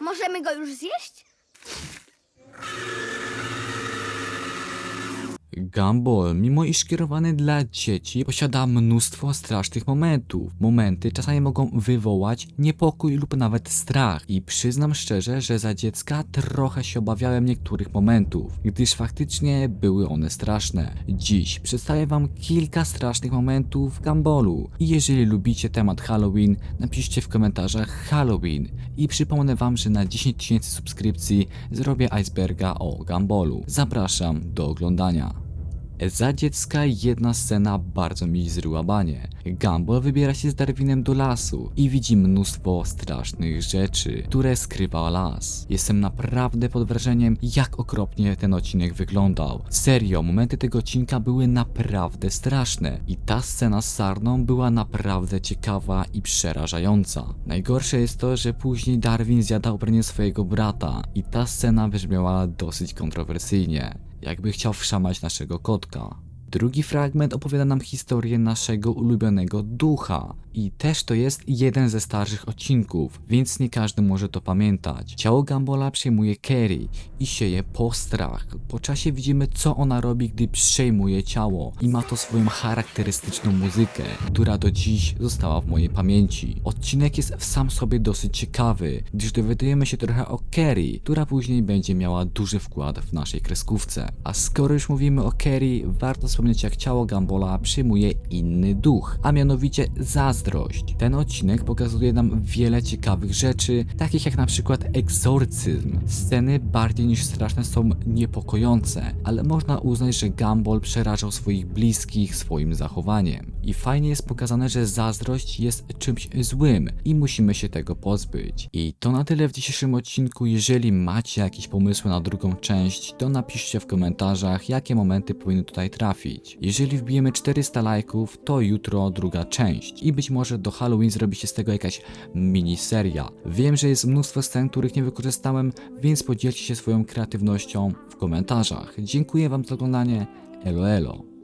Możemy go już zjeść? Gumball, mimo iż kierowany dla dzieci, posiada mnóstwo strasznych momentów. Momenty czasami mogą wywołać niepokój lub nawet strach. I przyznam szczerze, że za dziecka trochę się obawiałem niektórych momentów, gdyż faktycznie były one straszne. Dziś przedstawię wam kilka strasznych momentów w Gumballu. I jeżeli lubicie temat Halloween, napiszcie w komentarzach Halloween. I przypomnę wam, że na 10 tysięcy subskrypcji zrobię iceberga o Gumballu. Zapraszam do oglądania. Za dziecka jedna scena bardzo mi zryła banie. Gumball wybiera się z Darwinem do lasu i widzi mnóstwo strasznych rzeczy, które skrywa las. Jestem naprawdę pod wrażeniem, jak okropnie ten odcinek wyglądał. Serio, momenty tego odcinka były naprawdę straszne i ta scena z Sarną była naprawdę ciekawa i przerażająca. Najgorsze jest to, że później Darwin zjada ubranie swojego brata i ta scena brzmiała dosyć kontrowersyjnie jakby chciał wszamać naszego kotka. Drugi fragment opowiada nam historię naszego ulubionego ducha. I też to jest jeden ze starszych odcinków, więc nie każdy może to pamiętać. Ciało Gambola przejmuje Kerry i sieje postrach. Po czasie widzimy co ona robi, gdy przejmuje ciało i ma to swoją charakterystyczną muzykę, która do dziś została w mojej pamięci. Odcinek jest w sam sobie dosyć ciekawy, gdyż dowiadujemy się trochę o Kerry, która później będzie miała duży wkład w naszej kreskówce. A skoro już mówimy o Kerry, warto wspomnieć jak ciało Gambola przyjmuje inny duch, a mianowicie zazdrość. Ten odcinek pokazuje nam wiele ciekawych rzeczy, takich jak na przykład egzorcyzm. Sceny bardziej niż straszne są niepokojące, ale można uznać, że Gumball przerażał swoich bliskich swoim zachowaniem. I fajnie jest pokazane, że zazdrość jest czymś złym i musimy się tego pozbyć. I to na tyle w dzisiejszym odcinku. Jeżeli macie jakieś pomysły na drugą część, to napiszcie w komentarzach, jakie momenty powinny tutaj trafić. Jeżeli wbijemy 400 lajków, to jutro druga część i być może do Halloween zrobi się z tego jakaś miniseria. Wiem, że jest mnóstwo scen, których nie wykorzystałem, więc podzielcie się swoją kreatywnością w komentarzach. Dziękuję wam za oglądanie. Elo elo.